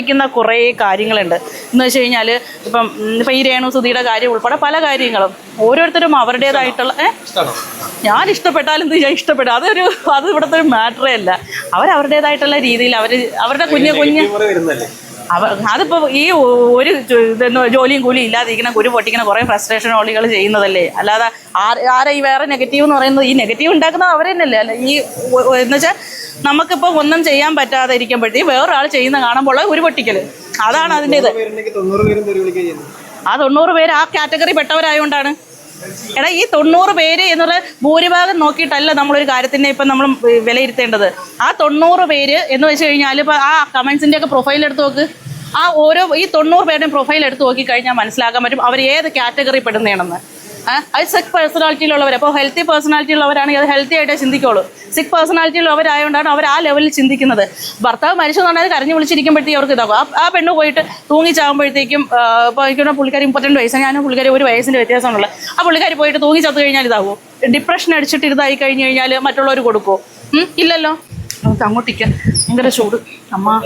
ിക്കുന്ന കുറേ കാര്യങ്ങളുണ്ട്. എന്ന് വെച്ച് കഴിഞ്ഞാൽ ഇപ്പം ഇപ്പം ഈ രേണു സുധിയുടെ കാര്യം ഉൾപ്പെടെ പല കാര്യങ്ങളും. ഓരോരുത്തരും അവരുടേതായിട്ടുള്ള ഏ? ഞാൻ ഇഷ്ടപ്പെട്ടാലും ഞാൻ ഇഷ്ടപ്പെടും. അതൊരു അത് ഇവിടുത്തെ ഒരു മാറ്ററേ അല്ല. അവരവരുടേതായിട്ടുള്ള രീതിയിൽ അവർ അവരുടെ കുഞ്ഞു കുഞ്ഞ് വരുന്നല്ലേ അതിപ്പോ അതിപ്പോൾ ഈ ഒരു ജോലിയും കൂലി ഇല്ലാതിരിക്കുന്ന കുരു പൊട്ടിക്കുന്ന കുറേ ഫ്രസ്ട്രേഷൻ ഓളികൾ ചെയ്യുന്നതല്ലേ? അല്ലാതെ ആരെ ഈ വേറെ നെഗറ്റീവ് എന്ന് പറയുന്നത് ഈ നെഗറ്റീവ് ഉണ്ടാക്കുന്നത് അവർ തന്നെയല്ലേ അല്ല ഈ ഒ- ഒ- എന്ന് വെച്ചാൽ നമുക്കിപ്പോൾ ഒന്നും ചെയ്യാൻ പറ്റാതെ ഇരിക്കുമ്പോഴത്തേക്ക് വേറൊരാൾ ചെയ്യുന്ന കാണുമ്പോൾ ഒരു പൊട്ടിക്കൽ അതാണ് അതിന്റെ ഇത് ആ തൊണ്ണൂറ് പേര് ആ കാറ്റഗറി പെട്ടവരായതുകൊണ്ടാണ് എടാ ഈ തൊണ്ണൂറ് പേര് എന്നുള്ള ഭൂരിഭാഗം നോക്കിയിട്ടല്ല നമ്മളൊരു കാര്യത്തിനെ ഇപ്പം നമ്മൾ വിലയിരുത്തേണ്ടത്. ആ തൊണ്ണൂറ് പേര് എന്ന് വെച്ച് കഴിഞ്ഞാൽ ഇപ്പം ആ കമൻസിന്റെ ഒക്കെ പ്രൊഫൈൽ എടുത്ത് നോക്ക്. ആ ഓരോ ഈ തൊണ്ണൂറ് പേരുടെയും പ്രൊഫൈൽ എടുത്ത് നോക്കി കഴിഞ്ഞാൽ മനസ്സിലാക്കാൻ പറ്റും അവർ ഏത് കാറ്റഗറി പെടുന്നതാണെന്ന്. അത് സിക്ക് പേഴ്സണാലിറ്റിയിലുള്ളവർ അപ്പോൾ ഹെൽത്തി പേഴ്സണാലിറ്റി ഉള്ളവരാണെങ്കിൽ അത് ഹെൽത്തി ആയിട്ടേ ചിന്തിക്കുള്ളൂ. സിക്ക് പേഴ്സണാലിറ്റി ഉള്ളവരായതുകൊണ്ടാണ് അവർ ആ ലെവലിൽ ചിന്തിക്കുന്നത്. ഭർത്താവ് പറഞ്ഞാൽ കരഞ്ഞു വിളിച്ചിരിക്കുമ്പോഴത്തേക്കും അവർക്ക് ഇതാകും ആ- പെണ്ണ് പോയിട്ട് തൂങ്ങിച്ചാകുമ്പോഴത്തേക്കും ഇപ്പോൾ എനിക്കൊരു പുള്ളിക്കാരി മുപ്പത്തിരണ്ട് വയസ്സാണ്. ഞാനും പുള്ളിക്കാരി ഒരു വയസ്സിന്റെ വ്യത്യാസമാണുള്ളത്. ആ പുള്ളിക്കാരി പോയിട്ട് തൂങ്ങി ചത്തു കഴിഞ്ഞാൽ ഇതാകും. ഡിപ്രഷൻ അടിച്ചിട്ട് ഇതായി കഴിഞ്ഞ് കഴിഞ്ഞാൽ മറ്റുള്ളവർ കൊടുക്കുമോ? ഇല്ലല്ലോ? നമുക്ക് അങ്ങോട്ടിരിക്കാം ഭയങ്കര ചൂട്. അമ്മ.